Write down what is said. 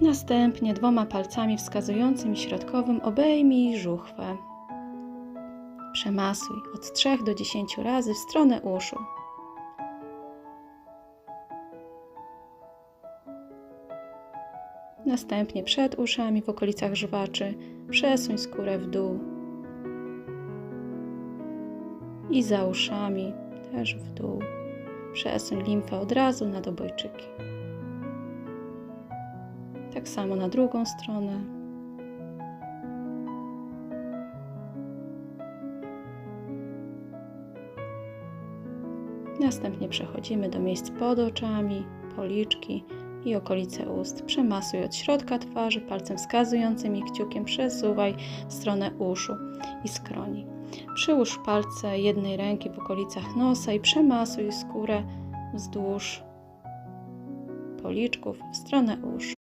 Następnie dwoma palcami wskazującym i środkowym obejmij żuchwę. Przemasuj od 3 do 10 razy w stronę uszu. Następnie przed uszami w okolicach żwaczy przesuń skórę w dół. I za uszami też w dół. Przesuń limfę od razu nad obojczyki. Tak samo na drugą stronę. Następnie przechodzimy do miejsc pod oczami, policzki i okolice ust. Przemasuj od środka twarzy palcem wskazującym i kciukiem przesuwaj w stronę uszu i skroni. Przyłóż palce jednej ręki w okolicach nosa i przemasuj skórę wzdłuż policzków w stronę uszu.